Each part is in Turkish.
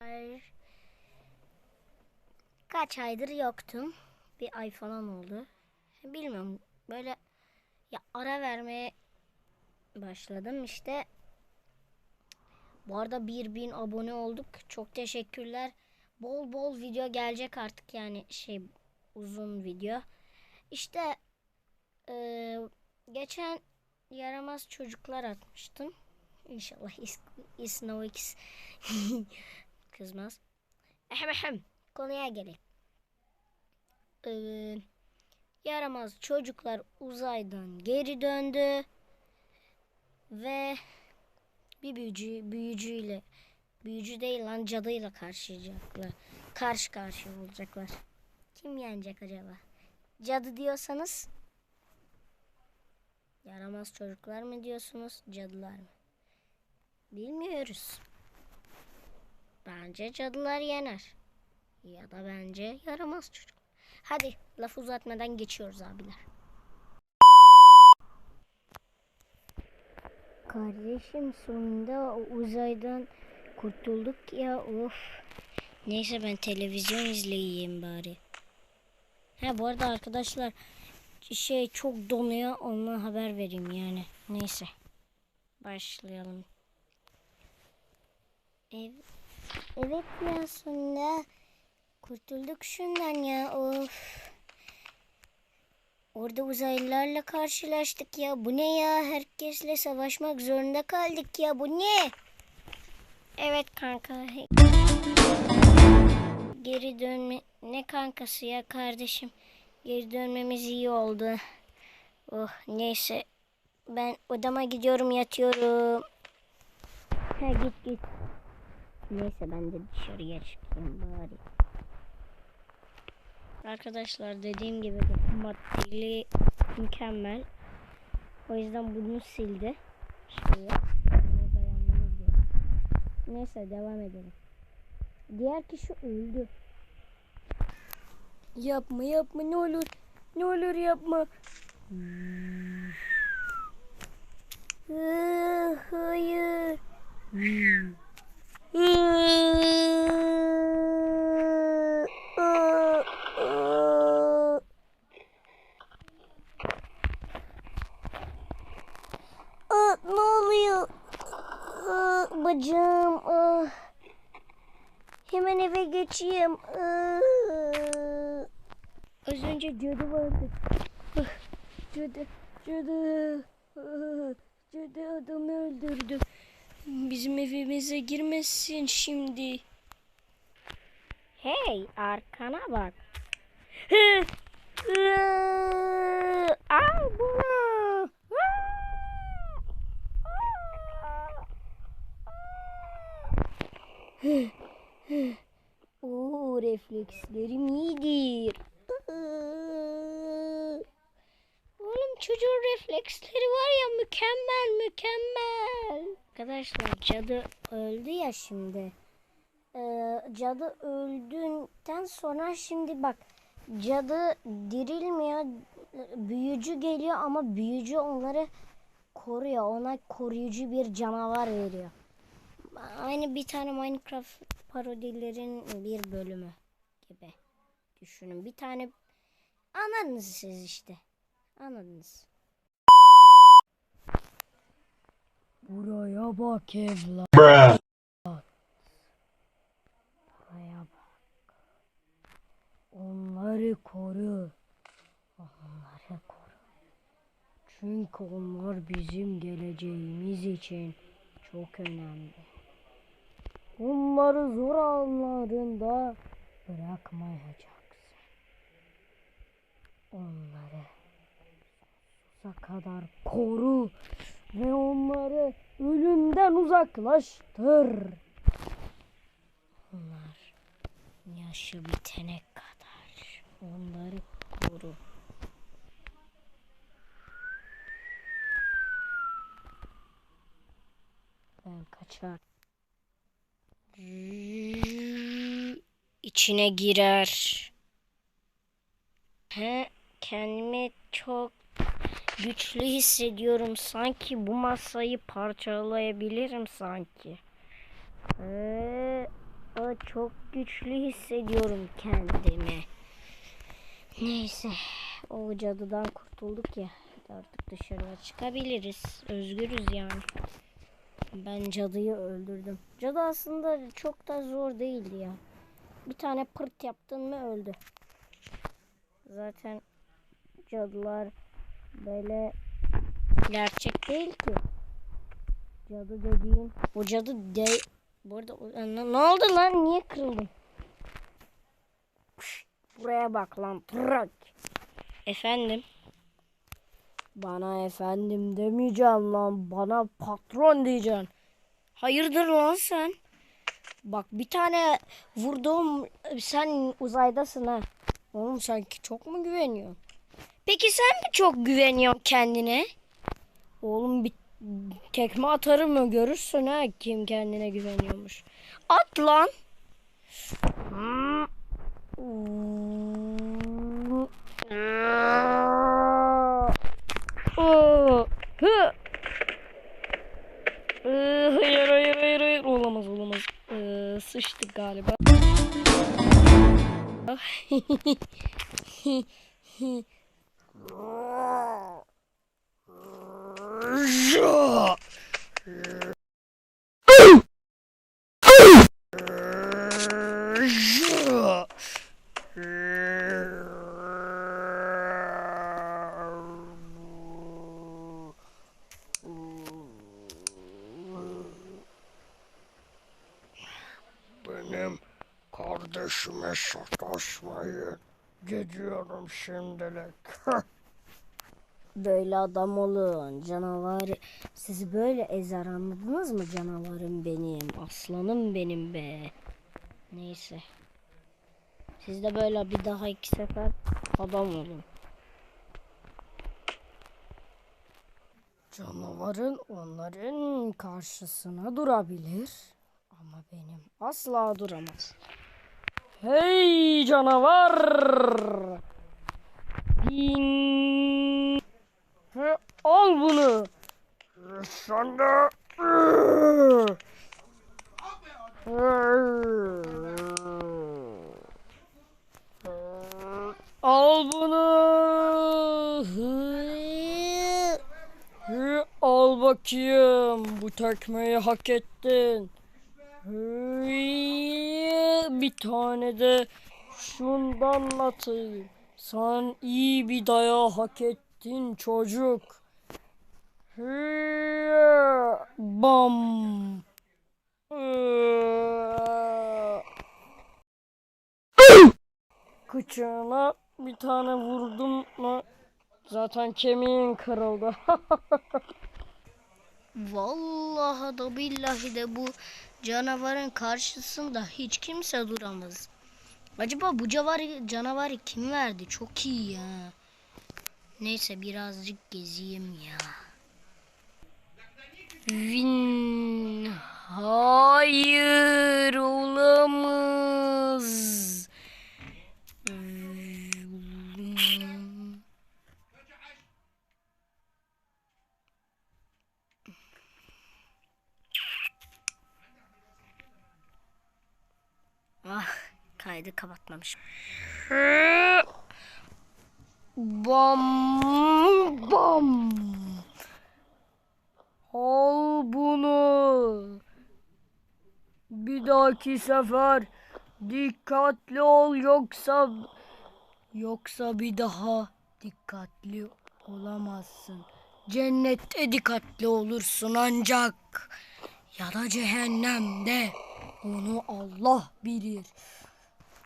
Ay, Kaç aydır yoktum. Bir ay falan oldu. Bilmiyorum böyle ya ara vermeye başladım işte. Bu arada 1000 abone olduk. Çok teşekkürler. Bol bol video gelecek artık yani şey uzun video. İşte eee, geçen yaramaz çocuklar atmıştım. İnşallah is, Isnovix kızmaz. Ehem ehem. Konuya gelelim. Ee, yaramaz çocuklar uzaydan geri döndü ve bir büyücü büyücüyle büyücü değil lan cadıyla karşılayacaklar. Karşı karşıya olacaklar. Kim yenecek acaba? Cadı diyorsanız yaramaz çocuklar mı diyorsunuz, cadılar mı? Bilmiyoruz. Bence cadılar yener. Ya da bence yaramaz çocuk. Hadi laf uzatmadan geçiyoruz abiler. Kardeşim sonunda uzaydan kurtulduk ya of. Neyse ben televizyon izleyeyim bari. Ha bu arada arkadaşlar şey çok donuyor ona haber vereyim yani. Neyse. Başlayalım. Ev, evet ya sonunda kurtulduk şundan ya of. Orada uzaylılarla karşılaştık ya. Bu ne ya? Herkesle savaşmak zorunda kaldık ya. Bu ne? Evet kanka. Geri dönme... Ne kankası ya kardeşim? Geri dönmemiz iyi oldu. Oh neyse. Ben odama gidiyorum yatıyorum. Ha git git. Neyse ben de dışarıya çıkayım bari. Arkadaşlar dediğim gibi maddeli mükemmel. O yüzden bunu sildi. Şöyle. Neyse devam edelim. Diğer kişi öldü. Yapma yapma ne olur. Ne olur yapma. Hayır. Ne oluyor? Bacağım. ah. Hemen eve geçeyim. Az önce cadı vardı. Ah, Cadı, cadı. Ah, Cadı adamı öldürdü. Bizim evimize girmesin şimdi. Hey arkana bak. Al bunu. Oo reflekslerim iyidir. Oğlum çocuğun refleksleri var ya mükemmel mükemmel. Arkadaşlar cadı öldü ya şimdi. Ee, cadı öldükten sonra şimdi bak cadı dirilmiyor. Büyücü geliyor ama büyücü onları koruyor. Ona koruyucu bir canavar veriyor. Aynı bir tane Minecraft parodilerin bir bölümü gibi düşünün. Bir tane anladınız siz işte. Anladınız. Buraya bak evlat. Bruh. Buraya bak. Onları koru. Onları koru. Çünkü onlar bizim geleceğimiz için çok önemli. Onları zor anlarında bırakmayacaksın. Onları sonsuza kadar koru ve onları ölümden uzaklaştır. Onlar yaşı bitene kadar onları koru. Ben kaçar. İçine girer. He, kendimi çok güçlü hissediyorum. Sanki bu masayı parçalayabilirim sanki. Ee, çok güçlü hissediyorum kendimi. Neyse o cadıdan kurtulduk ya. Artık dışarıya çıkabiliriz. Özgürüz yani. Ben cadıyı öldürdüm. Cadı aslında çok da zor değildi ya. Bir tane pırt yaptın mı öldü. Zaten cadılar böyle gerçek değil ki. Cadı dediğin o cadı de bu arada ne, oldu lan niye kırıldın? Buraya bak lan trak. Efendim? Bana efendim demeyeceğim lan. Bana patron diyeceksin. Hayırdır lan sen? Bak bir tane vurdum sen uzaydasın ha. Oğlum sen ki çok mu güveniyorsun? Peki sen mi çok güveniyorsun kendine? Oğlum bir tekme atarım mı görürsün ha kim kendine güveniyormuş. At lan. Hayır hayır hayır hayır olamaz olamaz. Ee, sıçtık galiba. Benim kardeşime sataşmayın. Gidiyorum şimdilik. Böyle adam olun canavar. Sizi böyle ezer anladınız mı canavarım benim. Aslanım benim be. Neyse. Siz de böyle bir daha iki sefer adam olun. Canavarın onların karşısına durabilir. Ama benim asla duramaz. Hey canavar! Bin... Al bunu. Sen de... Al bunu. Al bakayım. Bu tekmeyi hak ettin. Bir tane de şundan atayım. Sen iyi bir dayağı hak ettin çocuk. Bam. Hı. Kıçığına bir tane vurdum mu zaten kemiğin kırıldı. Vallahi da billahi de bu canavarın karşısında hiç kimse duramaz. Acaba bu canavarı, canavarı kim verdi? Çok iyi ya. Neyse birazcık gezeyim ya. Vin hayır olamaz. Ah kaydı kapatmamışım. Bam bam. Al bunu. Bir dahaki sefer dikkatli ol yoksa yoksa bir daha dikkatli olamazsın. Cennette dikkatli olursun ancak ya da cehennemde. Onu Allah bilir.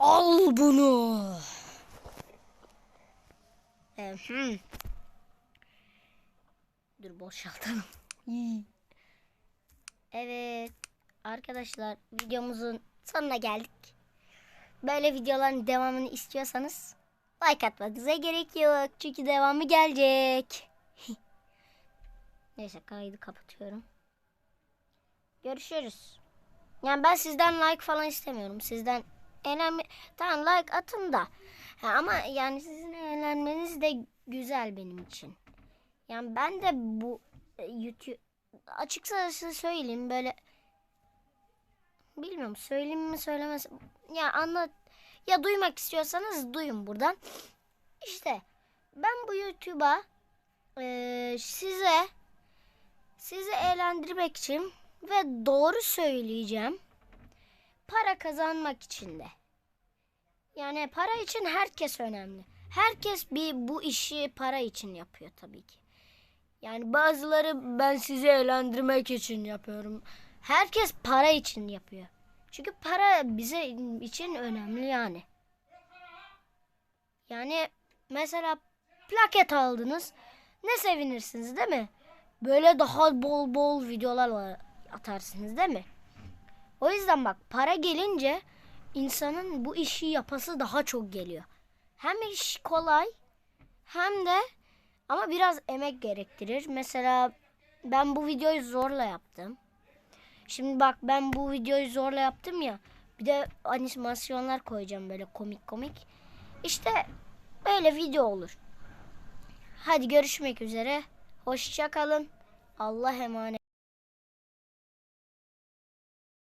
Al bunu. Dur boşaltalım. Evet. Arkadaşlar videomuzun sonuna geldik. Böyle videoların devamını istiyorsanız like atmanıza gerek yok. Çünkü devamı gelecek. Neyse kaydı kapatıyorum. Görüşürüz. Yani ben sizden like falan istemiyorum. Sizden eğlenme... Tamam like atın da. Ha, ama yani sizin eğlenmeniz de güzel benim için. Yani ben de bu e, YouTube açıkçası söyleyeyim böyle bilmiyorum söyleyeyim mi söylemez ya anlat ya duymak istiyorsanız duyun buradan. İşte ben bu YouTube'a eee, size sizi eğlendirmek için ve doğru söyleyeceğim. Para kazanmak için de. Yani para için herkes önemli. Herkes bir bu işi para için yapıyor tabii ki. Yani bazıları ben sizi eğlendirmek için yapıyorum. Herkes para için yapıyor. Çünkü para bize için önemli yani. Yani mesela plaket aldınız. Ne sevinirsiniz değil mi? Böyle daha bol bol videolar atarsınız değil mi? O yüzden bak para gelince insanın bu işi yapası daha çok geliyor. Hem iş kolay hem de ama biraz emek gerektirir. Mesela ben bu videoyu zorla yaptım. Şimdi bak ben bu videoyu zorla yaptım ya. Bir de animasyonlar koyacağım böyle komik komik. İşte böyle video olur. Hadi görüşmek üzere. Hoşça kalın. Allah emanet.